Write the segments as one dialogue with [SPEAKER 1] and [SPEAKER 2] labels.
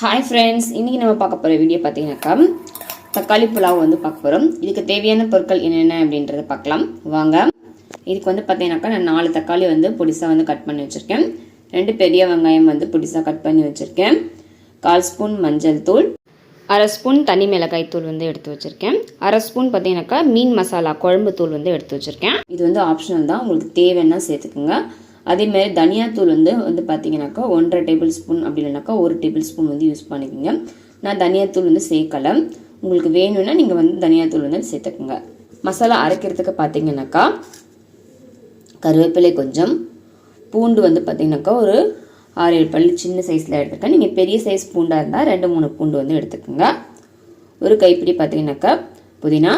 [SPEAKER 1] Hi friends இன்றைக்கி நம்ம பார்க்க போகிற வீடியோ பார்த்தீங்கன்னாக்கா தக்காளி புலாவ் வந்து பார்க்க போகிறோம் இதுக்கு தேவையான பொருட்கள் என்னென்ன அப்படின்றத பார்க்கலாம். வாங்க. இதுக்கு வந்து பார்த்தீங்கன்னாக்கா நான் நாலு தக்காளி வந்து பொடிசாக வந்து கட் பண்ணி வச்சுருக்கேன். ரெண்டு பெரிய வெங்காயம் வந்து பொடிசாக கட் பண்ணி வச்சுருக்கேன். கால் ஸ்பூன் மஞ்சள் தூள். அரை ஸ்பூன் தனி மிளகாய் தூள் வந்து எடுத்து வச்சுருக்கேன். அரை ஸ்பூன் பார்த்தீங்கன்னாக்கா மீன் மசாலா குழம்பு தூள் வந்து எடுத்து வச்சுருக்கேன். இது வந்து ஆப்ஷனல் தான். உங்களுக்கு தேவைன்னா சேர்த்துக்குங்க. அதேமாதிரி தனியாத்தூள் வந்து வந்து பார்த்தீங்கன்னாக்கா ஒன்றரை டேபிள் ஸ்பூன் அப்படி இல்லைனாக்கா ஒரு டேபிள் ஸ்பூன் வந்து யூஸ் பண்ணிக்கோங்க. நான் தனியாத்தூள் வந்து சேர்க்கலை. உங்களுக்கு வேணும்னா நீங்கள் வந்து தனியாத்தூள் வந்து சேர்த்துக்குங்க. மசாலா அரைக்கிறதுக்கு பார்த்தீங்கன்னாக்கா கருவேப்பிலை கொஞ்சம் பூண்டு வந்து பார்த்தீங்கன்னாக்கா ஒரு ஆறு ஏழு பல்லு சின்ன சைஸில் எடுத்துருக்கேன் நீங்கள் பெரிய சைஸ் பூண்டாக இருந்தால் ரெண்டு மூணு பூண்டு வந்து எடுத்துக்கோங்க. ஒரு கைப்பிடி பார்த்தீங்கன்னாக்கா புதினா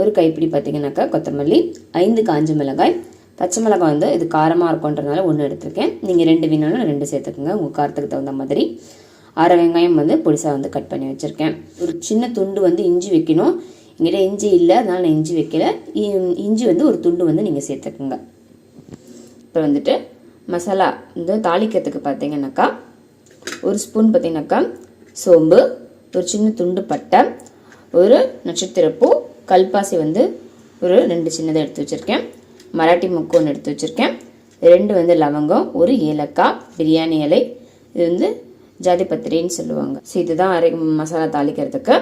[SPEAKER 1] ஒரு கைப்பிடி பார்த்தீங்கன்னாக்கா கொத்தமல்லி ஐந்து காஞ்ச மிளகாய் பச்சை மிளகாய் வந்து இது காரமாக இருக்குன்றதுனால ஒன்று எடுத்திருக்கேன். நீங்கள் ரெண்டு வேணாலும் ரெண்டு சேர்த்துக்குங்க. உங்கள் காரத்துக்கு தகுந்த மாதிரி. அரை வெங்காயம் வந்து பொடிசாக வந்து கட் பண்ணி வச்சுருக்கேன். ஒரு சின்ன துண்டு வந்து இஞ்சி வைக்கணும். எங்கிட்ட இஞ்சி இல்லை அதனால் நான் இஞ்சி வைக்கல. இ- இஞ்சி வந்து ஒரு துண்டு வந்து நீங்கள் சேர்த்துக்குங்க. இப்போ வந்துட்டு மசாலா வந்து தாளிக்கிறதுக்கு பார்த்தீங்கன்னாக்கா ஒரு ஸ்பூன் பார்த்தீங்கன்னாக்கா சோம்பு ஒரு சின்ன துண்டு பட்டை ஒரு நட்சத்திரப்பூ கல்பாசி வந்து ஒரு ரெண்டு சின்னதை எடுத்து வச்சுருக்கேன். மராட்டி முக்கு ஒன்று எடுத்து வச்சுருக்கேன். ரெண்டு வந்து லவங்கம் ஒரு ஏலக்காய் பிரியாணி இலை. இது வந்து ஜாதிபத்திரின்னு சொல்லுவாங்க. ஸோ இதுதான் அரை மசாலா தாளிக்கிறதுக்கு.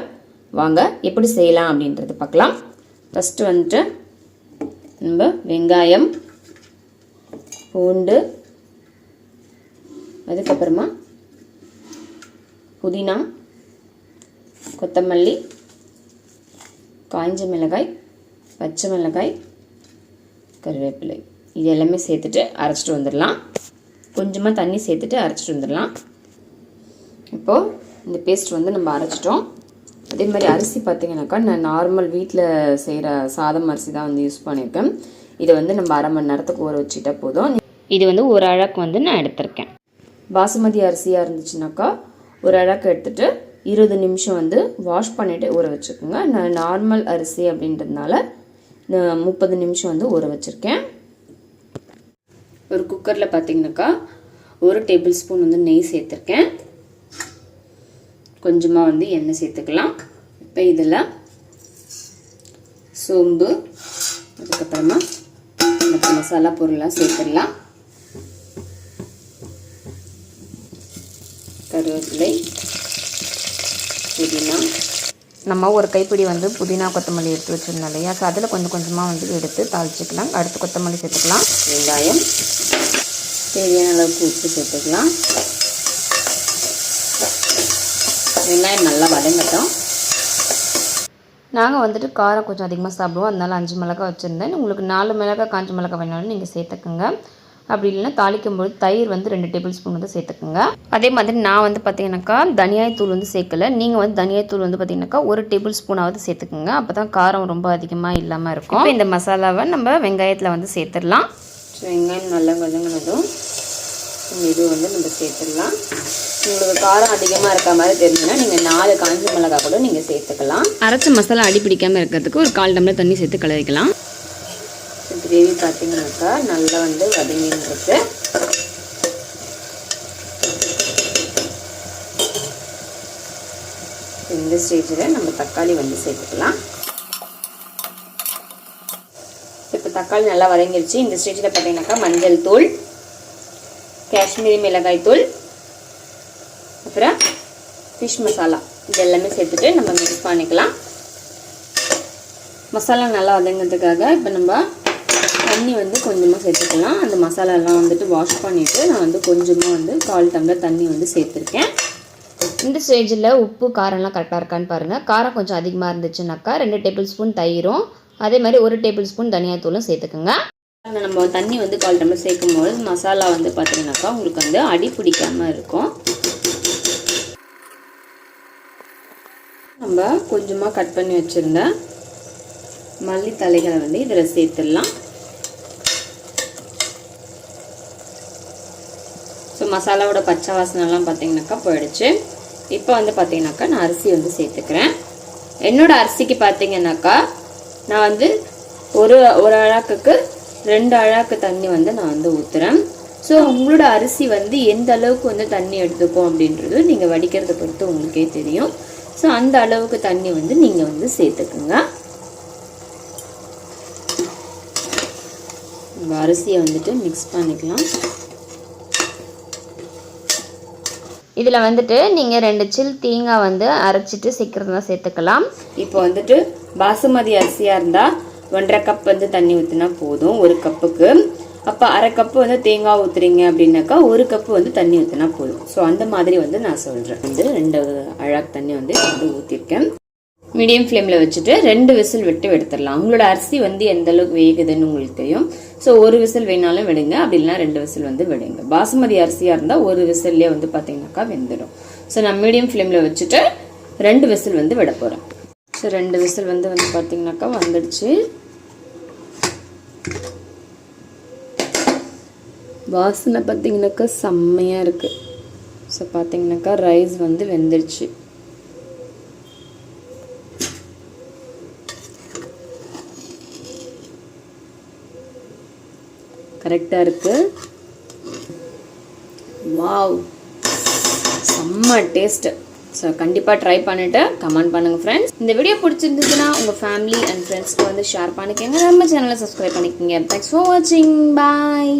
[SPEAKER 1] வாங்க எப்படி செய்யலாம் அப்படின்றது பார்க்கலாம். ஃபஸ்ட்டு வந்துட்டு நம்ம வெங்காயம் பூண்டு அதுக்கப்புறமா புதினா கொத்தமல்லி காய்ஞ்ச மிளகாய் பச்சை மிளகாய் கருவேப்பிலை. இது எல்லாமே சேர்த்துட்டு அரைச்சிட்டு வந்துடலாம். கொஞ்சமாக தண்ணி சேர்த்துட்டு அரைச்சிட்டு வந்துடலாம். இப்போது இந்த பேஸ்ட் வந்து நம்ம அரைச்சிட்டோம். அதே மாதிரி அரிசி பார்த்தீங்கன்னாக்கா நான் நார்மல் வீட்டில் செய்கிற சாதம் அரிசி தான் வந்து யூஸ் பண்ணியிருக்கேன் இதை வந்து நம்ம அரை மணி நேரத்துக்கு ஊற வச்சுட்டா போதும். இது வந்து ஒரு அழகு வந்து நான் எடுத்திருக்கேன். பாசுமதி அரிசியாக இருந்துச்சுனாக்கா ஒரு அழகு எடுத்துகிட்டு இருபது நிமிஷம் வந்து வாஷ் பண்ணிவிட்டு ஊற வச்சுக்கோங்க. நான் நார்மல் அரிசி அப்படின்றதுனால முப்பது நிமிஷம் வந்து ஊற வச்சுருக்கேன். ஒரு குக்கரில் பார்த்தீங்கன்னாக்கா ஒரு டேபிள் ஸ்பூன் வந்து நெய் சேர்த்துருக்கேன். கொஞ்சமாக வந்து எண்ணெய் சேர்த்துக்கலாம். இப்போ இதில் சோம்பு அதுக்கப்புறமா மற்ற மசாலா பொருளாக சேர்த்துடலாம். கருவேப்பிலை புதினா நம்ம ஒரு கைப்பிடி வந்து புதினா கொத்தமல்லி எடுத்து வச்சுருந்தோம் இல்லையா? ஸோ அதில் கொஞ்சம் கொஞ்சமாக வந்து எடுத்து தாளிச்சிக்கலாம். அடுத்து கொத்தமல்லி சேர்த்துக்கலாம். வெங்காயம். தேவையான அளவுக்கு உப்பு சேர்த்துக்கலாம். வெங்காயம் நல்லா வதங்கட்டும். நாங்கள் வந்துட்டு காரம் கொஞ்சம் அதிகமாக சாப்பிடுவோம். அதனால அஞ்சு மிளகாய் வச்சுருந்தேன். உங்களுக்கு நாலு மிளகாய் காஞ்ச மிளகாய் வேணாலும் நீங்கள் சேர்த்துக்குங்க. அப்படி இல்லைன்னா தாளிக்கும் போது தயிர் வந்து ரெண்டு டேபிள் ஸ்பூன் வந்து சேர்த்துக்குங்க. அதே மாதிரி நான் வந்து பார்த்தீங்கன்னாக்கா தனியாய் தூள் வந்து சேர்க்கல. நீங்கள் வந்து தனியாய் தூள் வந்து பார்த்தீங்கன்னாக்கா ஒரு டேபிள் ஸ்பூனாவது சேர்த்துக்குங்க. அப்போ தான் காரம் ரொம்ப அதிகமாக இல்லாமல் இருக்கும். இந்த மசாலாவை நம்ம வெங்காயத்தில் வந்து சேர்த்துடலாம். வெங்காயம் நல்லா வதங்கினதும் இது வந்து நம்ம சேர்த்துடலாம். உங்களுக்கு காரம் அதிகமாக இருக்க மாதிரி தெரிஞ்சுன்னா நீங்கள் நாலு காஞ்ச மிளகாய் கூட நீங்கள் சேர்த்துக்கலாம்.
[SPEAKER 2] அரைச்ச மசாலா அடி பிடிக்காமல் இருக்கிறதுக்கு ஒரு கால் டம்ளர் தண்ணி சேர்த்து கலரிக்கலாம்.
[SPEAKER 1] கிரேவி பார்த்தீங்கன்னாக்கா நல்லா வந்து வதங்கின்றது இந்த ஸ்டேஜில் நம்ம தக்காளி வந்து சேர்த்துக்கலாம். இப்போ தக்காளி நல்லா வதங்கிருச்சு. இந்த ஸ்டேஜில் பார்த்தீங்கன்னாக்கா மஞ்சள் தூள் காஷ்மீரி மிளகாய் தூள் அப்புறம் ஃபிஷ் மசாலா இது எல்லாமே சேர்த்துட்டு நம்ம மிக்ஸ் பண்ணிக்கலாம். மசாலா நல்லா வதங்கிறதுக்காக இப்போ நம்ம தண்ணி வந்து கொஞ்சமாக சேர்த்துக்கலாம். அந்த மசாலாலாம் வந்துட்டு வாஷ் பண்ணிவிட்டு நான் வந்து கொஞ்சமாக வந்து கால் டம்ளர் தண்ணி வந்து சேர்த்துருக்கேன். இந்த ஸ்டேஜில் உப்பு காரம்லாம் கரெக்டாக இருக்கான்னு பாருங்கள் காரம் கொஞ்சம் அதிகமாக இருந்துச்சுனாக்கா ரெண்டு டேபிள் ஸ்பூன் தயிரும் அதே மாதிரி ஒரு டேபிள் ஸ்பூன் தனியாத்தூளும் சேர்த்துக்குங்க. நம்ம தண்ணி வந்து கால் டம்ளர் சேர்க்கும் போது மசாலா வந்து பார்த்தீங்கன்னாக்கா உங்களுக்கு வந்து அடி பிடிக்காமல் இருக்கும். நம்ம கொஞ்சமாக கட் பண்ணி வச்சுருந்த மல்லித்தலைகளை வந்து இதில் சேர்த்துடலாம். ஸோ மசாலாவோட பச்சை வாசனைலாம் பார்த்தீங்கன்னாக்கா போயிடுச்சு. இப்போ வந்து பார்த்தீங்கன்னாக்கா நான் அரிசி வந்து சேர்த்துக்கிறேன். என்னோடய அரிசிக்கு பார்த்தீங்கன்னாக்கா நான் வந்து ஒரு ஒரு அழாக்குக்கு ரெண்டு அழாக்கு தண்ணி வந்து நான் வந்து ஊற்றுறேன் ஸோ உங்களோட அரிசி வந்து எந்த அளவுக்கு வந்து தண்ணி எடுத்துக்கும் அப்படின்றது நீங்கள் வடிக்கிறத பொறுத்து உங்களுக்கே தெரியும். ஸோ அந்த அளவுக்கு தண்ணி வந்து நீங்கள் வந்து சேர்த்துக்குங்க. அரிசியை வந்துட்டு மிக்ஸ் பண்ணிக்கலாம். இதில் வந்துட்டு நீங்கள் ரெண்டு சில் தேங்காய் வந்து அரைச்சிட்டு சீக்கிரமாக சேர்த்துக்கலாம். இப்போ வந்துட்டு பாசுமதி அரிசியாக இருந்தால் ஒன்றரை கப் வந்து தண்ணி ஊற்றினா போதும் ஒரு கப்புக்கு அப்போ அரை கப்பு வந்து தேங்காய் ஊற்றுறீங்க அப்படின்னாக்கா ஒரு கப்பு வந்து தண்ணி ஊற்றினா போதும். ஸோ அந்த மாதிரி வந்து நான் சொல்கிறேன் வந்து ரெண்டு அழகு தண்ணி வந்து வந்து ஊற்றிருக்கேன் மீடியம் ஃப்ளேமில் வச்சுட்டு ரெண்டு விசில் விட்டு எடுத்துடலாம். உங்களோட அரிசி வந்து எந்த அளவுக்கு வேகுதுன்னு உங்களுக்கு தெரியும். ஸோ ஒரு விசில் வேணாலும் விடுங்க. அப்படி இல்லைனா ரெண்டு விசில் வந்து விடுங்க. பாசுமதி அரிசியாக இருந்தால் ஒரு விசில்லே வந்து பார்த்தீங்கன்னாக்கா வெந்துடும் ஸோ நான் மீடியம் ஃப்ளேமில் வச்சுட்டு ரெண்டு விசில் வந்து விட போகிறோம் ஸோ ரெண்டு விசில் வந்து வந்து பார்த்தீங்கன்னாக்கா வந்துடுச்சு. வாசனை பார்த்தீங்கன்னாக்கா செம்மையாக இருக்குது ஸோ பார்த்தீங்கன்னாக்கா ரைஸ் வந்து வெந்துடுச்சு கரெக்டாக இருக்குது வாவ். செம்ம டேஸ்ட்டு. ஸோ கண்டிப்பாக ட்ரை பண்ணிவிட்டு கமெண்ட் பண்ணுங்கள் ஃப்ரெண்ட்ஸ் இந்த வீடியோ பிடிச்சிருந்துச்சுன்னா உங்கள் ஃபேமிலி அண்ட் ஃப்ரெண்ட்ஸ்க்கு வந்து ஷேர் பண்ணிக்கோங்க. நம்ம சேனலை சப்ஸ்கிரைப் பண்ணிக்கோங்க. தேங்க்ஸ் ஃபார் வாட்சிங் பாய்